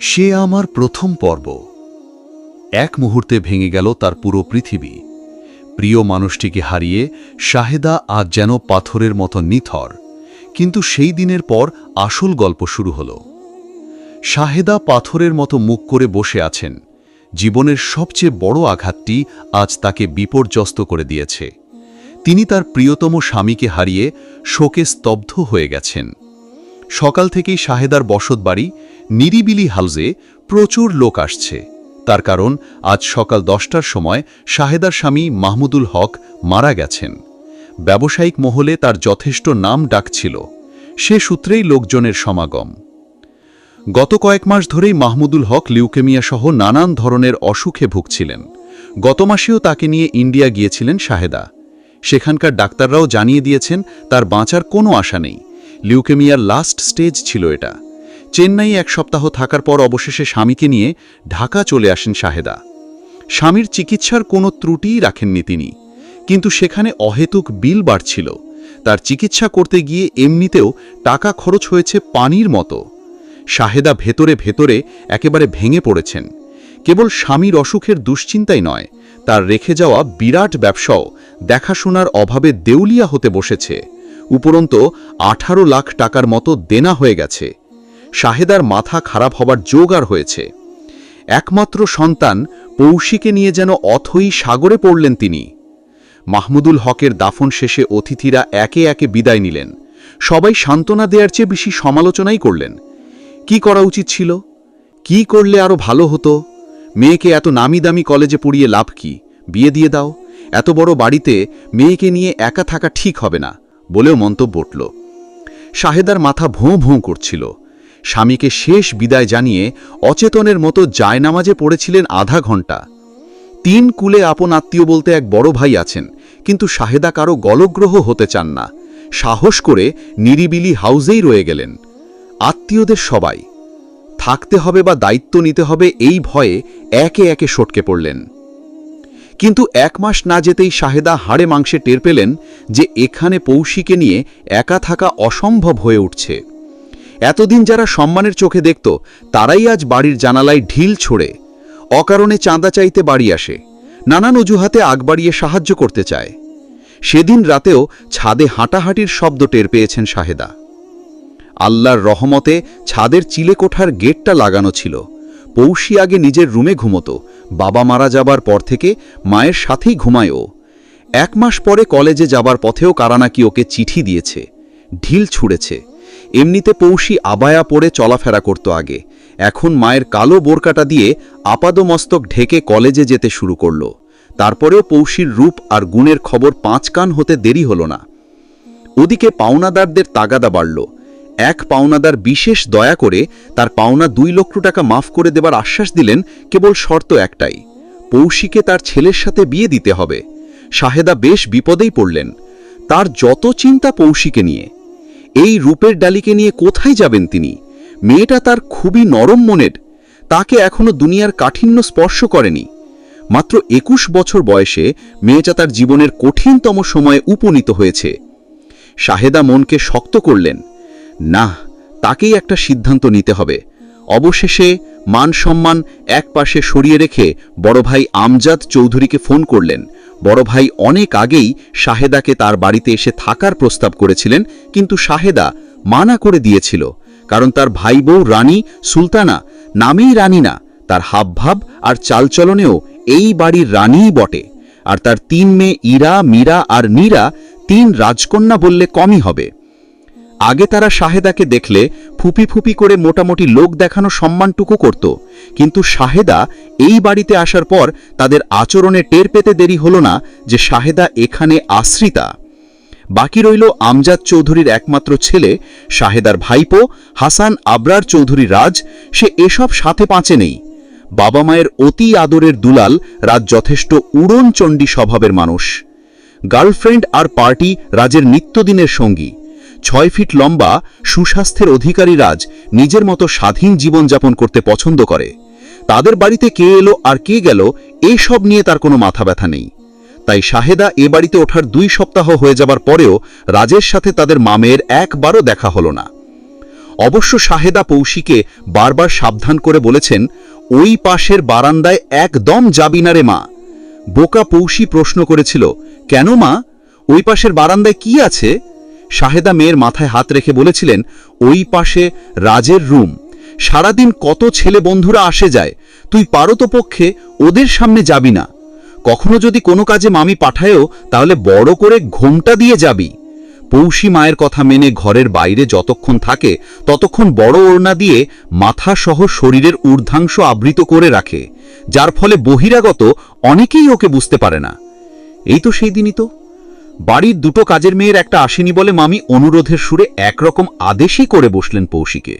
সে আমার প্রথম পর্ব। এক মুহূর্তে ভেঙে গেল তার পুরো পৃথিবী। প্রিয় মানুষটিকে হারিয়ে শাহেদা আজ যেন পাথরের মতো নিথর। কিন্তু সেই দিনের পর আসল গল্প শুরু হল। শাহেদা পাথরের মতো মুখ করে বসে আছেন। জীবনের সবচেয়ে বড় আঘাতটি আজ তাকে বিপর্যস্ত করে দিয়েছে। তিনি তার প্রিয়তম স্বামীকে হারিয়ে শোকে স্তব্ধ হয়ে গেছেন। সকাল থেকেই শাহেদার বসতবাড়ি নিরিবিলি হাউজে প্রচুর লোক আসছে। তার কারণ, আজ সকাল দশটার সময় শাহেদার স্বামী মাহমুদুল হক মারা গেছেন। ব্যবসায়িক মহলে তার যথেষ্ট নাম ডাক ছিল। সে সূত্রেই লোকজনের সমাগম। গত কয়েক মাস ধরেই মাহমুদুল হক লিউকেমিয়া সহ নানান ধরনের অসুখে ভুগছিলেন। গত মাসেও তাকে নিয়ে ইন্ডিয়া গিয়েছিলেন শাহেদা। সেখানকার ডাক্তাররাও জানিয়ে দিয়েছেন, তার বাঁচার কোনো আশা নেই। লিউকেমিয়ার লাস্ট স্টেজ ছিল এটা। চেন্নাই এক সপ্তাহ থাকার পর অবশেষে স্বামীকে নিয়ে ঢাকা চলে আসেন শাহেদা। স্বামীর চিকিৎসার কোনো ত্রুটিই রাখেননি তিনি। কিন্তু সেখানে অহেতুক বিল বাড়ছিল। তার চিকিৎসা করতে গিয়ে এমনিতেও টাকা খরচ হয়েছে পানির মতো। শাহেদা ভেতরে ভেতরে একেবারে ভেঙে পড়েছেন। কেবল স্বামীর অসুখের দুশ্চিন্তাই নয়, তার রেখে যাওয়া বিরাট ব্যবসাও দেখাশোনার অভাবে দেউলিয়া হতে বসেছে। উপরন্ত আঠারো লাখ টাকার মতো দেনা হয়ে গেছে। শাহেদার মাথা খারাপ হবার জোগাড় হয়েছে। একমাত্র সন্তান পৌশিকে নিয়ে যেন অথই সাগরে পড়লেন তিনি। মাহমুদুল হকের দাফন শেষে অতিথিরা একে একে বিদায় নিলেন। সবাই সান্ত্বনা দেওয়ার চেয়ে বেশি সমালোচনাই করলেন। কি করা উচিত ছিল? কি করলে আরও ভালো হতো? মেয়েকে এত নামি দামি কলেজে পড়িয়ে লাভ কি? বিয়ে দিয়ে দাও। এত বড় বাড়িতে মেয়েকে নিয়ে একা থাকা ঠিক হবে না, বলেও মন্তব্য উঠল। শাহেদার মাথা ভোঁ ভোঁ করছিল। স্বামীকে শেষ বিদায় জানিয়ে অচেতনের মতো জায়নামাজে পড়েছিলেন আধা ঘণ্টা তিন কুলে আপন আত্মীয় বলতে এক বড় ভাই আছেন, কিন্তু শাহেদা কারও গলগ্রহ হতে চান না। সাহস করে নিরিবিলি হাউজেই রয়ে গেলেন। আত্মীয়দের সবাই। থাকতে হবে বা দায়িত্ব নিতে হবে এই ভয়ে একে একে সটকে পড়লেন। কিন্তু এক মাস না যেতেই শাহেদা হাড়ে মাংসে টের পেলেন যে এখানে পৌশিকে নিয়ে একা থাকা অসম্ভব হয়ে উঠছে। এতদিন যারা সম্মানের চোখে দেখত, তারাই আজ বাড়ির জানালায় ঢিল ছোড়ে। অকারণে চাঁদা চাইতে বাড়ি আসে। নানান অজুহাতে আগ বাড়িয়ে সাহায্য করতে চায়। সেদিন রাতেও ছাদে হাঁটাহাঁটির শব্দ টের পেয়েছেন শাহেদা। আল্লাহর রহমতে ছাদের চিলে কোঠার গেটটা লাগানো ছিল। পৌষি আগে নিজের রুমে ঘুমতো, বাবা মারা যাবার পর থেকে মায়ের সাথেই ঘুমায় ও এক মাস পরে কলেজে যাবার পথেও কারা নাকি ওকে চিঠি দিয়েছে। ঢিল ছুঁড়েছে। এমনিতে পৌষি আবায়া পরে চলাফেরা করত আগে। এখন মায়ের কালো বোরকাটা দিয়ে আপাদমস্তক ঢেকে কলেজে যেতে শুরু করল। তারপরেও পৌষির রূপ আর গুণের খবর পাঁচ কান হতে দেরি হল না। ওদিকে পাওনাদারদের তাগাদা বাড়ল। এক পাওনাদার বিশেষ দয়া করে তার পাওনা দুই লক্ষ টাকা মাফ করে দেবার আশ্বাস দিলেন, কেবল শর্ত একটাই পৌশিকে তার ছেলের সাথে বিয়ে দিতে হবে। শাহেদা বেশ বিপদেই পড়লেন। তার যত চিন্তা পৌশিকে নিয়ে এই রূপের ডালিকে নিয়ে কোথায় যাবেন তিনি? মেয়েটা তার খুবই নরম মনের, তাকে এখনও দুনিয়ার কাঠিন্য স্পর্শ করেনি। মাত্র একুশ বছর বয়সে মেয়েটা তার জীবনের কঠিনতম সময়ে উপনীত হয়েছে। শাহেদা মনকে শক্ত করলেন, না, তাকেই একটা সিদ্ধান্ত নিতে হবে। অবশেষে মান সম্মান এক পাশে সরিয়ে রেখে বড় ভাই আমজাদ চৌধুরীকে ফোন করলেন। বড় ভাই অনেক আগেই শাহেদাকে তার বাড়িতে এসে থাকার প্রস্তাব করেছিলেন, কিন্তু শাহেদা মানা করে দিয়েছিল, কারণ তার ভাই বউ রানী সুলতানা নামেই রানী না, তার হাবভাব আর চালচলনেও এই বাড়ির রানীই বটে, আর তার তিন মেয়ে ইরা, মীরা আর নীরা তিন রাজকন্যা বললে কমই হবে। আগে তারা শাহেদাকে দেখলে ফুপি ফুপি করে মোটামুটি লোক দেখানো সম্মানটুকু করত। কিন্তু শাহেদা এই বাড়িতে আসার পর তাদের আচরণে টের পেতে দেরি হল না যে শাহেদা এখানে আশ্রিতা। বাকি রইল আমজাদ চৌধুরীর একমাত্র ছেলে, শাহেদার ভাইপো, হাসান আবরার চৌধুরী রাজ, সে এসব সাথে পাঁচে নেই। বাবা মায়ের অতি আদরের দুলাল রাজ যথেষ্ট উড়নচণ্ডী স্বভাবের মানুষ। গার্লফ্রেন্ড আর পার্টি রাজের নিত্যদিনের সঙ্গী। ছয় ফিট লম্বা, সুস্বাস্থ্যের অধিকারী রাজ নিজের মতো স্বাধীন জীবনযাপন করতে পছন্দ করে। তাদের বাড়িতে কে এলো আর কে গেল, এসব নিয়ে তার কোনো মাথা ব্যথা নেই। তাই শাহেদা এ বাড়িতে ওঠার দুই সপ্তাহ হয়ে যাবার পরেও রাজের সাথে তাদের মামের একবারও দেখা হলো না। অবশ্য শাহেদা পৌশিকে বারবার সাবধান করে বলেছেন, ওই পাশের বারান্দায় একদম যাবি না রে মা। বোকা পৌশি প্রশ্ন করেছিল, কেন মা? ওই পাশের বারান্দায় কি আছে? শাহেদা মেয়ের মাথায় হাত রেখে বলেছিলেন, ওই পাশে রাজের রুম। সারাদিন কত ছেলে বন্ধুরা আসে যায়। তুই পারো তো পক্ষে ওদের সামনে যাবি না। কখনো যদি কোনো কাজে মামি পাঠায়ও, তাহলে বড় করে ঘোমটা দিয়ে যাবি। পৌষি মায়ের কথা মেনে ঘরের বাইরে যতক্ষণ থাকে, ততক্ষণ বড় ওড়না দিয়ে মাথা সহ শরীরের ঊর্ধ্বাংশ আবৃত করে রাখে, যার ফলে বহিরাগত অনেকেই ওকে বুঝতে পারে না। এই তো সেই দিনই তো। বাড়ির দুটো কাজের মেয়ের একটা আসেনি বলে মামি অনুরোধের সুরে একরকম আদেশই করে বসলেন পৌশিকে।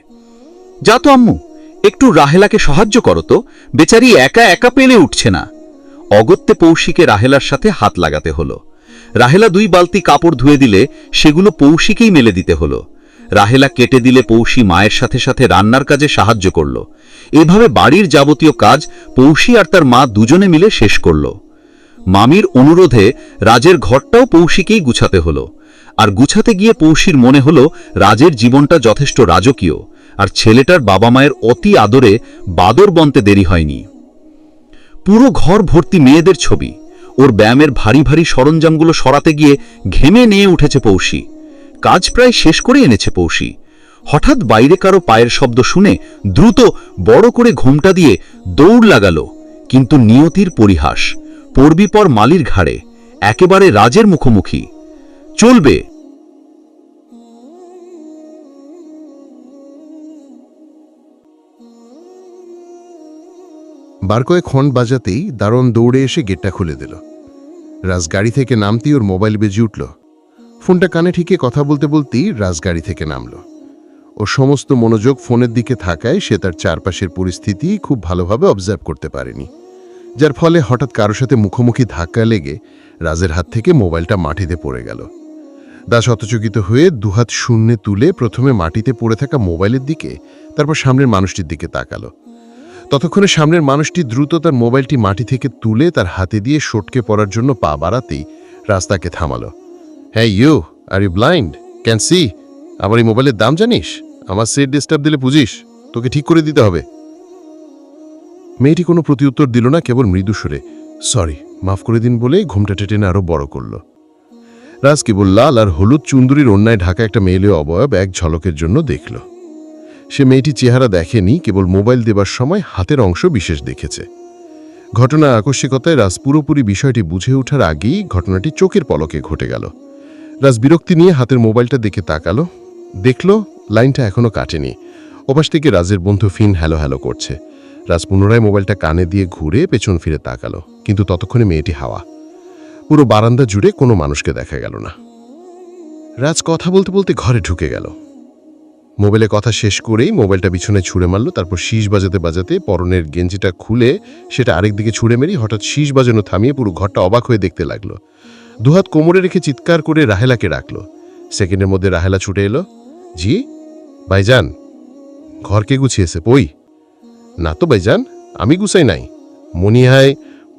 যা তো আম্মু, একটু রাহেলাকে সাহায্য করো তো, বেচারি একা একা পেলে উঠছে না। অগত্যে পৌশিকে রাহেলার সাথে হাত লাগাতে হলো। রাহেলা দুই বালতি কাপড় ধুয়ে দিলে সেগুলো পৌশিকেই মেলে দিতে হলো। রাহেলা কেটে দিলে পৌশি মায়ের সাথে সাথে রান্নার কাজে সাহায্য করল। এভাবে বাড়ির যাবতীয় কাজ পৌশি আর তার মা দুজনে মিলে শেষ করল। মামির অনুরোধে রাজের ঘরটাও পৌশিকেই গুছাতে হলো। আর গুছাতে গিয়ে পৌশির মনে হলো রাজের জীবনটা যথেষ্ট রাজকীয়, আর ছেলেটার বাবা মায়ের অতি আদরে বাদর বনতে দেরি হয়নি। পুরো ঘর ভর্তি মেয়েদের ছবি, ওর ব্যায়ামের ভারী ভারী সরঞ্জামগুলো সরাতে গিয়ে ঘেমে নিয়ে উঠেছে পৌশি। কাজ প্রায় শেষ করে এনেছে পৌশি। হঠাৎ বাইরে কারও পায়ের শব্দ শুনে দ্রুত বড় করে ঘোমটা দিয়ে দৌড় লাগালো, কিন্তু নিয়তির পরিহাস। পড়বি পর মালির ঘাড়ে, একেবারে রাজের মুখোমুখি। চলবে। বার কয়েক ক্ষণ বাজাতেই দারুণ দৌড়ে এসে গেটটা খুলে দিল। রাজ গাড়ি থেকে নামতেই ওর মোবাইল বেজে উঠল। ফোনটা কানে ঠিকে কথা বলতে বলতেই রাজ গাড়ি থেকে নামল। ও সমস্ত মনোযোগ ফোনের দিকে থাকায় সে তার চারপাশের পরিস্থিতি খুব ভালোভাবে অবজার্ভ করতে পারেনি। যার ফলে হঠাৎ কারোর সাথে মুখোমুখি ধাক্কা লেগে রাজের হাত থেকে মোবাইলটা মাটিতে পড়ে গেল। দাস হতচকিত হয়ে দুহাত শূন্যে তুলে প্রথমে মাটিতে পড়ে থাকা মোবাইলের দিকে, তারপর সামনের মানুষটির দিকে তাকালো। ততক্ষণে সামনের মানুষটি দ্রুত তার মোবাইলটি মাটি থেকে তুলে তার হাতে দিয়ে সটকে পড়ার জন্য পা বাড়াতেই রাস্তাকে থামালো। হ্যাঁ you are you blind can see আমার এই মোবাইলের দাম জানিস? আমার সেট ডিস্টার্ব দিলে বুঝিস? তোকে ঠিক করে দিতে হবে। মেয়েটি কোনো প্রতিউত্তর দিল না, কেবল মৃদু সুরে, সরি, মাফ করে দিন বলে ঘুমটা টেটেনে আরও বড় করল। রাজ কেবল লাল আর হলুদ চুন্দুরির অন্যায় ঢাকা একটা মেয়েলে অবয়ব এক ঝলকের জন্য দেখল। সে মেয়েটি চেহারা দেখেনি, কেবল মোবাইল দেবার সময় হাতের অংশ বিশেষ দেখেছে। ঘটনার আকস্মিকতায় রাজ পুরোপুরি বিষয়টি বুঝে ওঠার আগেই ঘটনাটি চোখের পলকে ঘটে গেল। রাজ বিরক্তি নিয়ে হাতের মোবাইলটা দেখে তাকালো, দেখল লাইনটা এখনও কাটেনি। ওপাশ থেকে রাজের বন্ধু ফিন হ্যালো হ্যালো করছে। রাজ পুনরায় মোবাইলটা কানে দিয়ে ঘুরে পেছন ফিরে তাকালো, কিন্তু ততক্ষণে মেয়েটি হাওয়া। পুরো বারান্দা জুড়ে কোনো মানুষকে দেখা গেল না। রাজ কথা বলতে বলতে ঘরে ঢুকে গেল। মোবাইলে কথা শেষ করেই মোবাইলটা পিছনে ছুঁড়ে মারল, তারপর শীষ বাজাতে বাজাতে পরনের গেঞ্জিটা খুলে সেটা আরেক দিকে ছুঁড়ে মেরি হঠাৎ শীষ বাজানো থামিয়ে পুরো ঘরটা অবাক হয়ে দেখতে লাগল। দুহাত কোমরে রেখে চিৎকার করে রাহেলাকে রাখল। সেকেন্ডের মধ্যে রাহেলা ছুটে এলো, জি, ভাইজান, ঘর কে গুছিয়েছে? পই। না তো ভাইজান, আমি গুছাই নাই। মনিহায়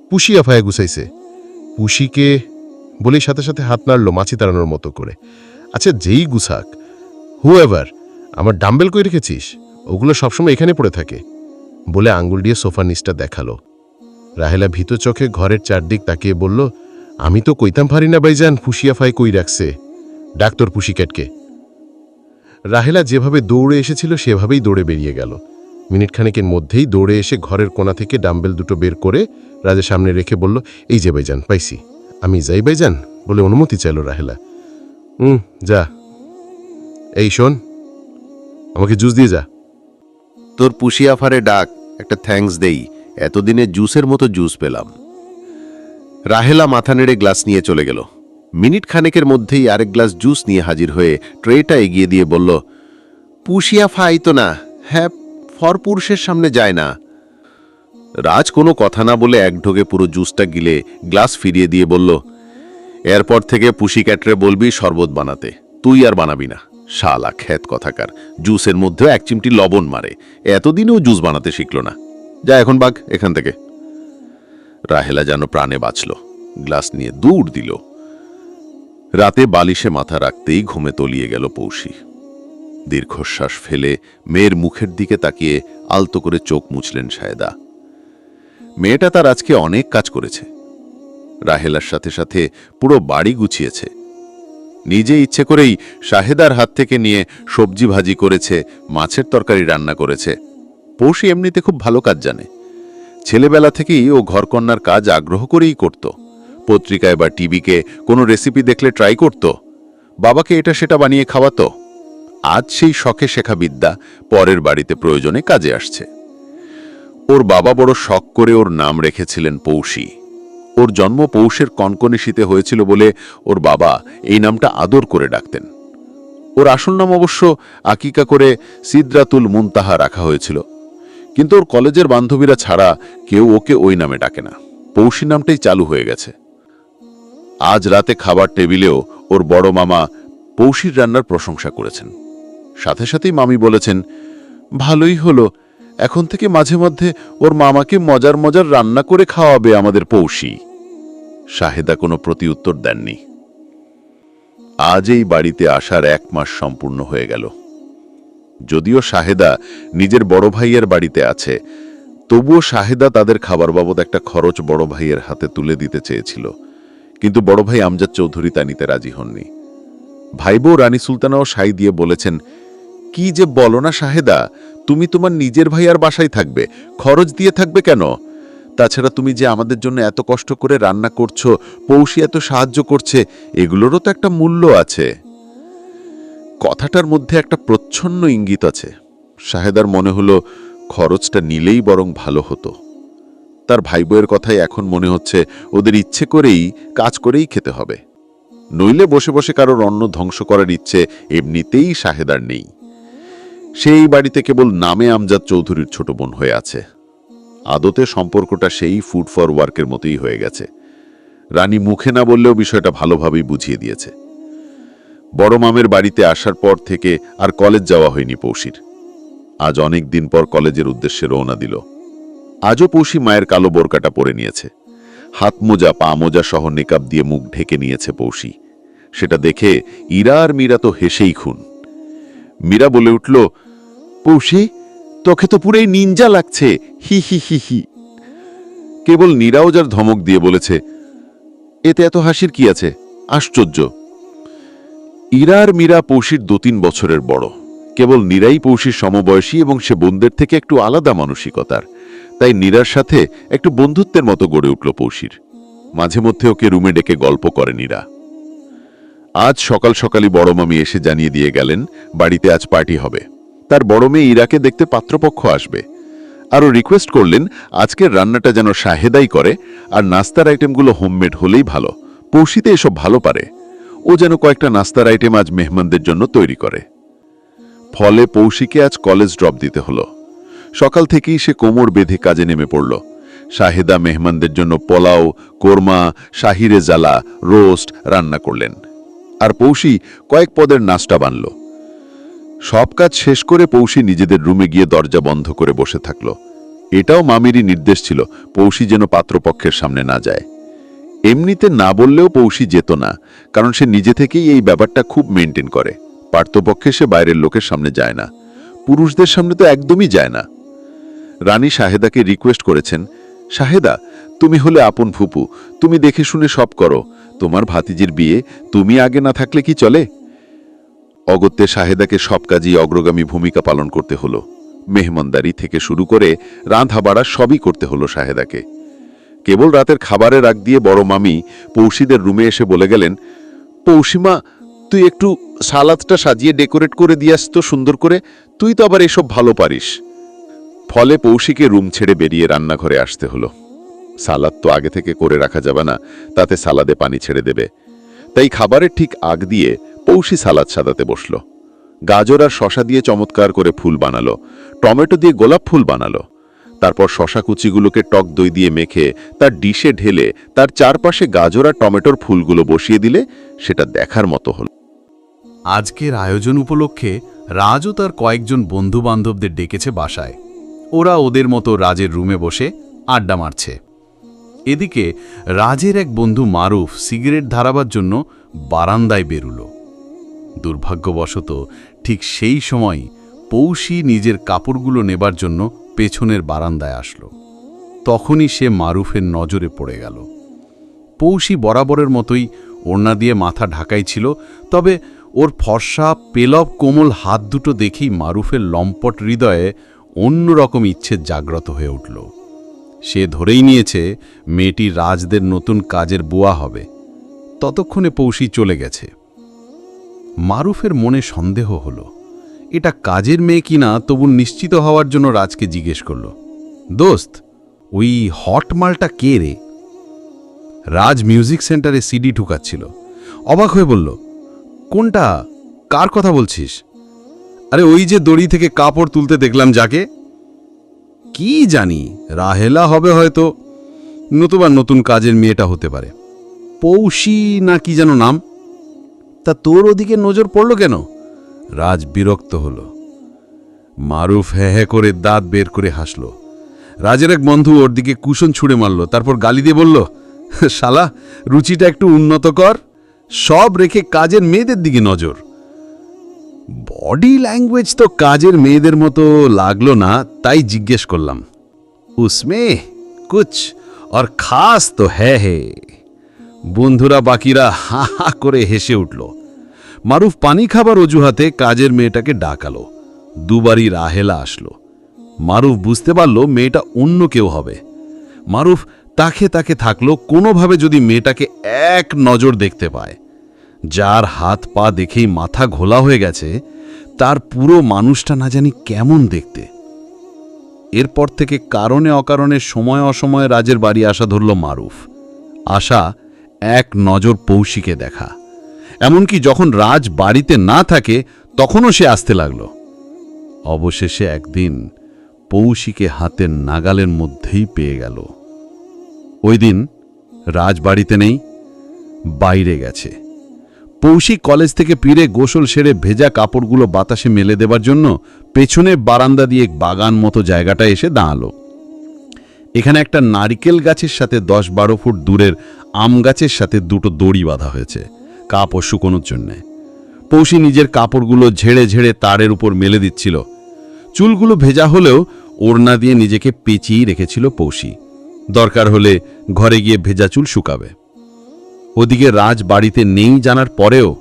পুষি আফায় গুছাইছে। পুষিকে বলেই সাথে সাথে হাত নাড়লো মাছি তাড়ানোর মতো করে। আচ্ছা যেই গুছাক হু এভার আমার ডাম্বেল কই রেখেছিস? ওগুলো সবসময় এখানে পড়ে থাকে। বলে আঙ্গুল দিয়ে সোফার নিচটা দেখাল। রাহেলা ভীত চোখে ঘরের চারদিক তাকিয়ে বলল, আমি তো কইতাম পারি না ভাইজান ফুসিয়াফাই কই রাখছে। ডাক্তার পুষিক্যাটকে রাহেলা যেভাবে দৌড়ে এসেছিল, সেভাবেই দৌড়ে বেরিয়ে গেল। মিনিট খানেকের মধ্যেই দৌড়ে এসে ঘরের কোণা থেকে ডাম্বেল দুটো বের করে রাজের সামনে রেখে বলল, এই যে ভাইজান, পাইছি। আমি যাই ভাইজান? বলে অনুমতি চাইল রাহেলা। হুম যা। এই শোন, আমাকে জুস দিয়ে যা। তোর পুষিয়াফারে ডাক, একটা থ্যাঙ্কস দেই। এতদিনে জুসের মতো জুস পেলাম। রাহেলা মাথা নেড়ে গ্লাস নিয়ে চলে গেল। মিনিট খানেকের মধ্যেই আরেক গ্লাস জুস নিয়ে হাজির হয়ে ট্রেটা এগিয়ে দিয়ে বলল পুষিয়াফা আইতো না। হ্যাঁ ফর পুরুষের সামনে যায় না। রাজ কোনো কথা না বলে এক ঢোকে পুরো জুসটা গিলে গ্লাস ফিরিয়ে দিয়ে বলল, এরপর থেকে পুষি ক্যাটরে বলবি শরবত বানাতে। তুই আর বানাবি না। শালা খ্যাত কথাকার। জুসের মধ্যেও এক চিমটি লবণ মারে। এতদিনেও জুস বানাতে শিখল না। যা এখন বাঘ, এখান থেকে। রাহেলা যেন প্রাণে বাঁচল। গ্লাস নিয়ে দূর দিল। রাতে বালিশে মাথা রাখতেই ঘুমে তলিয়ে গেল পৌষি। দীর্ঘশ্বাস ফেলে মেয়ের মুখের দিকে তাকিয়ে আলতো করে চোখ মুছলেন সায়দা। মেয়েটা তার আজকে অনেক কাজ করেছে। রাহেলার সাথে সাথে পুরো বাড়ি গুছিয়েছে। নিজে ইচ্ছে করেই শাহেদার হাত থেকে নিয়ে সবজি ভাজি করেছে, মাছের তরকারি রান্না করেছে। পৌষি এমনিতে খুব ভালো কাজ জানে। ছেলেবেলা থেকেই ও ঘরকন্যার কাজ আগ্রহ করেই করত। পত্রিকায় বা টিভিকে কোনো রেসিপি দেখলে ট্রাই করত। বাবাকে এটা সেটা বানিয়ে খাওয়াতো। আজ সেই শখে শেখা বিদ্যা পরের বাড়িতে প্রয়োজনে কাজে আসছে। ওর বাবা বড় শখ করে ওর নাম রেখেছিলেন পৌষী। ওর জন্ম পৌষের কনকনে শীতে হয়েছিল বলে ওর বাবা এই নামটা আদর করে ডাকতেন। ওর আসল নাম অবশ্য আকিকা করে সিদ্রাতুল মুনতাহা রাখা হয়েছিল। কিন্তু ওর কলেজের বান্ধবীরা ছাড়া কেউ ওকে ওই নামে ডাকে না। পৌষী নামটাই চালু হয়ে গেছে। আজ রাতে খাবার টেবিলেও ওর বড় মামা পৌষীর রান্নার প্রশংসা করেছেন। সাথে সাথেই মামি বলেছেন, ভালোই হলো। এখন থেকে মাঝে মধ্যে ওর মামাকে মজার মজার রান্না করে খাওয়াবে আমাদের পৌষী। শাহেদা কোনো প্রতি উত্তর দেননি। আজ এই বাড়িতে আসার এক মাস সম্পূর্ণ হয়ে গেল। যদিও শাহেদা নিজের বড় ভাইয়ের বাড়িতে আছে, তবুও শাহেদা তাদের খাবার বাবদ একটা খরচ বড় ভাইয়ের হাতে তুলে দিতে চেয়েছিল। কিন্তু বড় ভাই আমজাদ চৌধুরী তা নিতে রাজি হননি। ভাইবো রানী সুলতানাও সাই দিয়ে বলেছেন কি যে বলো না শাহেদা, তুমি তোমার নিজের ভাইয়ার বাসায় থাকবে, খরচ দিয়ে থাকবে কেন? তাছাড়া তুমি যে আমাদের জন্য এত কষ্ট করে রান্না করছ, পৌষি এত সাহায্য করছে, এগুলোরও তো একটা মূল্য আছে। কথাটার মধ্যে একটা প্রচ্ছন্ন ইঙ্গিত আছে। শাহেদার মনে হলো খরচটা নিলেই বরং ভালো হতো। তার ভাই বইয়ের কথাই এখন মনে হচ্ছে, ওদের ইচ্ছে করেই, কাজ করেই খেতে হবে। নইলে বসে বসে কারোর অন্ন ধ্বংস করার ইচ্ছে এমনিতেই শাহেদার নেই। সেই বাড়িতে কেবল নামে আমজাদ চৌধুরীর ছোট বোন হয়ে আছে। আদতে সম্পর্কটা সেই ফুড ফর ওয়ার্কের মতোই হয়ে গেছে। রানী মুখে না বললেও বিষয়টা ভালোভাবেই বুঝিয়ে দিয়েছে। বড় মামের বাড়িতে আসার পর থেকে আর কলেজ যাওয়া হয়নি পৌষির আজ অনেক দিন পর কলেজের উদ্দেশ্যে রওনা দিল। আজও পৌষি মায়ের কালো বোরকাটা পরে নিয়েছে। হাত মোজা, পা মোজা সহ নেকাব দিয়ে মুখ ঢেকে নিয়েছে পৌষি সেটা দেখে ইরা আর মীরা তো হেসেই খুন। মীরা বলে উঠল, পৌষি, তোকে তো পুরেই নিঞ্জা লাগছে। হি হি হি হি। কেবল নীরাও যার ধমক দিয়ে বলেছে, এতে এত হাসির কি আছে? আশ্চর্য। ইরা আর মীরা পৌষির দু তিন বছরের বড়। কেবল নীরাই পৌষির সমবয়সী এবং সে বোনদের থেকে একটু আলাদা মানসিকতার। তাই নীরার সাথে একটু বন্ধুত্বের মতো গড়ে উঠল পৌষির। মাঝে মধ্যে ওকে রুমে ডেকে গল্প করে নীরা। আজ সকাল সকালই বড় মামি এসে জানিয়ে দিয়ে গেলেন, বাড়িতে আজ পার্টি হবে। তার বড় মেয়ে ইরাকে দেখতে পাত্রপক্ষ আসবে। আরও রিকোয়েস্ট করলেন, আজকের রান্নাটা যেন শাহেদাই করে, আর নাস্তার আইটেমগুলো হোমমেড হলেই ভালো। পৌষিতে এসব ভালো পারে। ও যেন কয়েকটা নাস্তার আইটেম আজ মেহমানদের জন্য তৈরি করে। ফলে পৌষিকে আজ কলেজ ড্রপ দিতে হলো। সকাল থেকেই সে কোমর বেঁধে কাজে নেমে পড়ল। শাহেদা মেহমানদের জন্য পোলাও, কোরমা, শাহিরে জ্বালা, রোস্ট রান্না করলেন। আর পৌষি কয়েক পদের নাস্তা বানল। সব কাজ শেষ করে পৌষি নিজেদের রুমে গিয়ে দরজা বন্ধ করে বসে থাকল। এটাও মামিরই নির্দেশ ছিল, পৌষি যেন পাত্রপক্ষের সামনে না যায়। এমনিতে না বললেও পৌষি যেত না, কারণ সে নিজে থেকেই এই ব্যাপারটা খুব মেনটেন করে। পার্থপক্ষে সে বাইরের লোকের সামনে যায় না। পুরুষদের সামনে তো একদমই যায় না। রানী শাহেদাকে রিকোয়েস্ট করেছেন শাহেদা, তুমি হলে আপন ফুপু, তুমি দেখে শুনে সব করো। তোমার ভাতিজির বিয়ে, তুমি আগে না থাকলে কি চলে? অগত্যে শাহেদাকে সব কাজেই অগ্রগামী ভূমিকা পালন করতে হলো। মেহমানদারি থেকে শুরু করে রাঁধা বাড়া সবই করতে হলো শাহেদাকে। কেবল রাতের খাবারের আগ দিয়ে বড় মামি পৌষিদের রুমে এসে বলে গেলেন, পৌষিমা, তুই একটু সালাদটা সাজিয়ে ডেকোরেট করে দিয়ে আসতো সুন্দর করে, তুই তো আবার এসব ভালো পারিস। ফলে পৌষিকে রুম ছেড়ে বেরিয়ে রান্নাঘরে আসতে হলো। সালাদ তো আগে থেকে করে রাখা যাবে না, তাতে সালাদে পানি ছেড়ে দেবে। তাই খাবারের ঠিক আগ দিয়ে পৌষি সালাদ সাদাতে বসল। গাজর আর শশা দিয়ে চমৎকার করে ফুল বানালো, টমেটো দিয়ে গোলাপ ফুল বানালো। তারপর শশা কুচিগুলোকে টক দই দিয়ে মেখে তার ডিশে ঢেলে তার চারপাশে গাজর আর টমেটোর ফুলগুলো বসিয়ে দিলে সেটা দেখার মতো হল। আজকের আয়োজন উপলক্ষে রাজও তার কয়েকজন বন্ধুবান্ধবদের ডেকেছে বাসায়। ওরা ওদের মতো রাজের রুমে বসে আড্ডা মারছে। এদিকে রাজের এক বন্ধু মারুফ সিগারেট ধারাবার জন্য বারান্দায় বেরুল। দুর্ভাগ্যবশত ঠিক সেই সময় পৌষী নিজের কাপড়গুলো নেবার জন্য পেছনের বারান্দায় আসলো। তখনই সে মারুফের নজরে পড়ে গেল। পৌষী বরাবরের মতোই ওড়না দিয়ে মাথা ঢাকাই ছিল, তবে ওর ফর্সা, পেলব কোমল হাত দুটো দেখেই মারুফের লম্পট হৃদয়ে অন্যরকম ইচ্ছে জাগ্রত হয়ে উঠল। সে ধরেই নিয়েছে মেয়েটি রাজদের নতুন কাজের বুয়া হবে। ততক্ষণে পৌষী চলে গেছে। মারুফের মনে সন্দেহ হলো, এটা কাজের মেয়ে কিনা তবু নিশ্চিত হওয়ার জন্য রাজকে জিজ্ঞেস করল। দোস্ত, ওই হট মালটা কে রে? রাজ মিউজিক সেন্টারে সিডি ঢুকাচ্ছিল। অবাক হয়ে বলল, কোনটা? কার কথা বলছিস? আরে ওই যে দড়ি থেকে কাপড় তুলতে দেখলাম যাকে। কি জানি, রাহেলা হবে হয়তো, নতুবা নতুন কাজের মেয়েটা হতে পারে। পৌষী না কি যেন নাম? তা তোর ওদিকে নজর পড়ল কেন? রাজ বিরক্ত হল। মারুফ হ্যাঁ হ্যাঁ করে দাঁত বের করে হাসল। রাজের এক বন্ধু ওর দিকে কুশন ছুঁড়ে মারল, তারপর গালি দিয়ে বলল, শালা, রুচিটা একটু উন্নত কর, সব রেখে কাজের মেয়েদের দিকে নজর। বডি ল্যাঙ্গুয়েজ তো কাজের মেয়েদের মতো লাগল না, তাই জিজ্ঞেস করলাম। উসমে কুছ আর খাস তো হ্যাঁ হে। বন্ধুরা বাকিরা হা হা করে হেসে উঠল। মারুফ পানি খাবার অজুহাতে কাজের মেয়েটাকে ডাকালো। দুবারই রাহেলা আসলো। মারুফ বুঝতে পারল মেয়েটা অন্য কেউ হবে। মারুফ তাকে তাকে থাকল, কোনোভাবে যদি মেয়েটাকে এক নজর দেখতে পায়। যার হাত পা দেখেই মাথা ঘোলা হয়ে গেছে, তার পুরো মানুষটা না জানি কেমন দেখতে। এরপর থেকে কারণে অকারণে সময় অসময়ে রাজের বাড়ি আসা ধরল মারুফ। আশা এক নজর পৌশিকে দেখা। এমনকি যখন রাজ বাড়িতে না থাকে, তখনও সে আসতে লাগল। অবশেষে একদিন পৌশিকে হাতের নাগালের মধ্যেই পেয়ে গেল। ওই দিন রাজ বাড়িতে নেই, বাইরে গেছে। পৌশিক কলেজ থেকে ফিরে গোসল সেরে ভেজা কাপড়গুলো বাতাসে মেলে দেবার জন্য পেছনে বারান্দা দিয়ে বাগান মতো জায়গাটা এসে দাঁড়াল। এখানে একটা নারিকেল গাছের সাথে দশ বারো ফুট দূরের আম গাছের সাথে দুটো দড়ি বাঁধা হয়েছে কাপড় শুকোনোর জন্যে। পৌষি নিজের কাপড়গুলো ঝেড়ে ঝেড়ে তারের উপর মেলে দিচ্ছিল। চুলগুলো ভেজা হলেও ওড়না দিয়ে নিজেকে পেঁচিয়েই রেখেছিল পৌষি। দরকার হলে ঘরে গিয়ে ভেজা চুল শুকাবে। ওদিকে রাজ বাড়িতে নেই জানার পরেও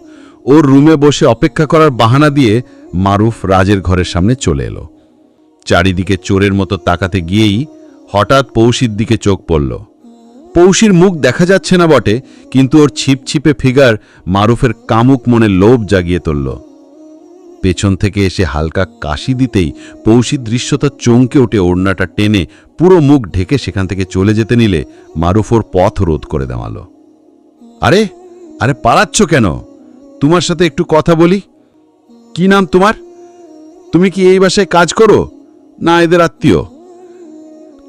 ওর রুমে বসে অপেক্ষা করার বাহানা দিয়ে মারুফ রাজের ঘরের সামনে চলে এলো। চারিদিকে চোরের মতো তাকাতে গিয়েই হঠাৎ পৌষির দিকে চোখ পড়ল। পৌষির মুখ দেখা যাচ্ছে না বটে, কিন্তু ওর ছিপছিপে ফিগার মারুফের কামুক মনে লোভ জাগিয়ে তুলল। পেছন থেকে এসে হালকা কাশি দিতেই পৌষির দৃশ্যতা চমকে ওঠে ওড়নাটা টেনে পুরো মুখ ঢেকে সেখান থেকে চলে যেতে নিলে মারুফ ওর পথ রোধ করে দেওয়ালো। আরে আরে পালাচ্ছ কেন? তোমার সাথে একটু কথা বলি। কি নাম তোমার? তুমি কি এই বাসায় কাজ করো? না, এদের আত্মীয়।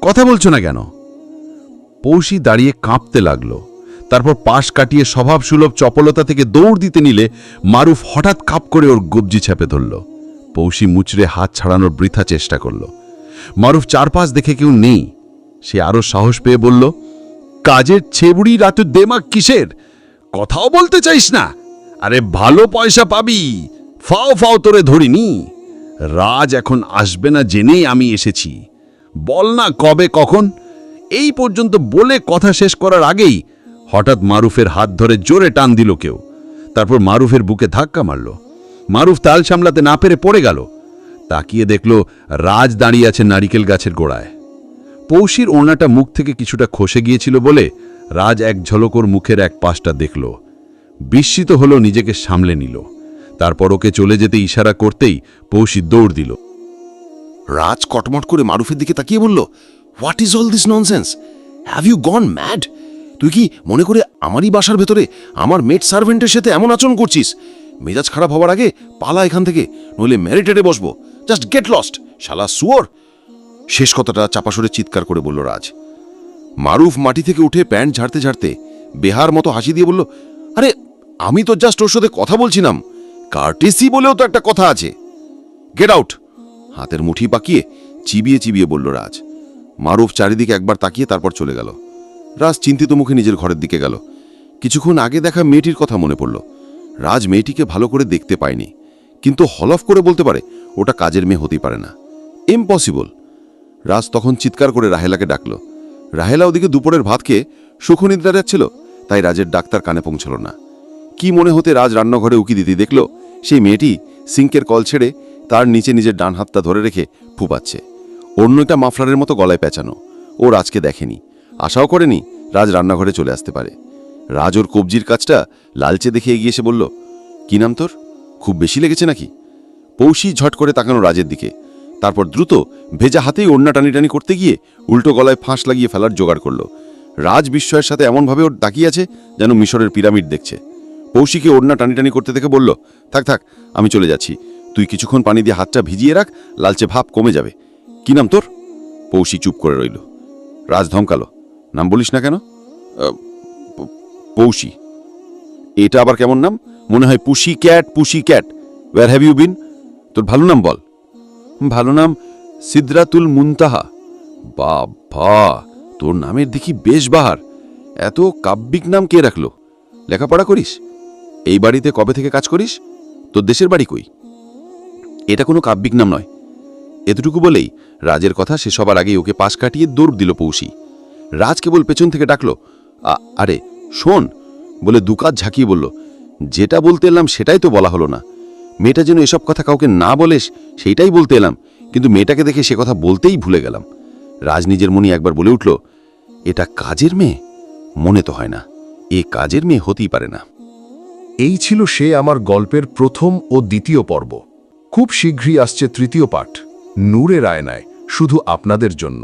কথা বলছো না কেন? পৌষি দাঁড়িয়ে কাঁপতে লাগল। তারপর পাশ কাটিয়ে স্বভাবসুলভ চপলতা থেকে দৌড় দিতে নিলে মারুফ হঠাৎ কাপ করে ওর গবজি ছেপে ধরল। পৌষি মুচড়ে হাত ছাড়ানোর বৃথা চেষ্টা করল। মারুফ চারপাশ দেখে কেউ নেই। সে আরও সাহস পেয়ে বলল কাজের ছেবুড়ি রাতে দেমাক কিসের? কথাও বলতে চাইস না। আরে ভালো পয়সা পাবি। ফাও ফাও তোরে ধরিনি। রাজ এখন আসবে না জেনেই আমি এসেছি। বল না কবে, কখন? এই পর্যন্ত বলে কথা শেষ করার আগেই হঠাৎ মারুফের হাত ধরে জোরে টান দিল কেউ। তারপর মারুফের বুকে ধাক্কা মারল। মারুফ তাল সামলাতে না পেরে পড়ে গেল। তাকিয়ে দেখল রাজ দাঁড়িয়ে আছে নারিকেল গাছের গোড়ায়। পৌষির ওড়নাটা মুখ থেকে কিছুটা খসে গিয়েছিল বলে রাজ এক ঝলকর মুখের এক পাশটা দেখল। বিস্মিত হলো, নিজেকে সামলে নিল। তারপর ওকে চলে যেতে ইশারা করতেই পৌষি দৌড় দিল। রাজ কটমট করে মারুফের দিকে তাকিয়ে বলল what is all this nonsense have you gone mad তুই কি মনে করে আমারই বাসার ভেতরে আমার মেড সার্ভেন্টের সাথে এমন আচরণ করছিস? মেজাজ খারাপ হওয়ার আগে পালা এখান থেকে, নইলে ম্যারিটেডে বসবো। জাস্ট গেট লস্ট শালা সুয়োর শেষ কথাটা চাপাসরে চিৎকার করে বলল রাজ। মারুফ মাটি থেকে উঠে প্যান্ট ঝাড়তে ঝাড়তে বেহার মতো হাসি দিয়ে বলল, আরে, আমি তো জাস্ট ওর সাথে কথা বলছিলাম। কার্টেসি বলেও তো একটা কথা আছে। গেট আউট হাতের মুঠি পাকিয়ে চিবিয়ে চিবিয়ে বলল রাজ। মারুফ চারিদিকে একবার তাকিয়ে তারপর চলে গেল। রাজ চিন্তিত মুখে নিজের ঘরের দিকে গেল। কিছুক্ষণ আগে দেখা মেয়েটির কথা মনে পড়ল। রাজ মেয়েটিকে ভালো করে দেখতে পায়নি। কিন্তু হলফ করে বলতে পারে, ওটা কাজের মেয়ে হতেই পারে না। ইম্পসিবল রাজ তখন চিৎকার করে রাহেলাকে ডাকল। রাহেলা ওদিকে দুপুরের ভাত খেয়ে সুখনিদ্রা যাচ্ছিল, তাই রাজের ডাক্তার কানে পৌঁছল না। কি মনে হতে রাজ রান্নাঘরে উকি দিতে দেখল, সেই মেয়েটি সিঙ্কের কল ছেড়ে তার নিচে নিজের ডান হাতটা ধরে রেখে ফুপাচ্ছে। অন্য একটা মাফলারের মতো গলায় পেঁচানো। ও রাজকে দেখেনি। আশাও করেনি রাজ রান্নাঘরে চলে আসতে পারে। রাজ ওর কবজির কাজটা লালচে দেখে এগিয়ে এসে বলল, কি নাম তোর? খুব বেশি লেগেছে নাকি? পৌষি ঝট করে তাকানো রাজের দিকে। তারপর দ্রুত ভেজা হাতেই ওড়না টানিটানি করতে গিয়ে উল্টো গলায় ফাঁস লাগিয়ে ফেলার জোগাড় করল। রাজ বিস্ময়ের সাথে এমনভাবে ওর তাকিয়ে আছে যেন মিশরের পিরামিড দেখছে। পৌষিকে ওড়না টানিটানি করতে দেখে বলল থাক থাক আমি চলে যাচ্ছি। তুই কিছুক্ষণ পানি দিয়ে হাতটা ভিজিয়ে রাখ লালচে ভাব কমে যাবে। কি নাম তোর? পৌষি চুপ করে রইল। রাজ ধমকালো নাম বলিস না কেন? আহ, প- পৌষি এটা আবার কেমন নাম? মনে হয় pussy cat pussy cat. Where have you been তোর ভালো নাম বল। ভালো নাম সিদ্রাতুল মুনতাহা। বাবা, তোর নামের দেখি বেশ বাহার। এত কাব্যিক নাম কে রাখল? লেখাপড়া করিস? এই বাড়িতে কবে থেকে কাজ করিস? তোর দেশের বাড়ি কই? এটা কোনো কাব্যিক নাম নয়। এতটুকু বলেই রাজের কথা সে সবার আগেই ওকে পাশ কাটিয়ে দৌড় দিল পৌষি। রাজ কেবল পেছন থেকে ডাকলো আরে, শোন, বলে দুকাত ঝাঁকিয়ে বলল, যেটা বলতে এলাম সেটাই তো বলা হলো না। মেয়েটা যেন এসব কথা কাউকে না বলেস সেইটাই বলতে এলাম। কিন্তু মেয়েটাকে দেখে সে কথা বলতেই ভুলে গেলাম। রাজ নিজের মনে একবার বলে উঠল, এটা কাজের মেয়ে? মনে তো হয় না। এ কাজের মেয়ে হতেই পারে না। এই ছিল সে আমার গল্পের প্রথম ও দ্বিতীয় পর্ব। খুব শীঘ্রই আসছে তৃতীয় পাঠ। নূরের আয়নায়, শুধু আপনাদের জন্য।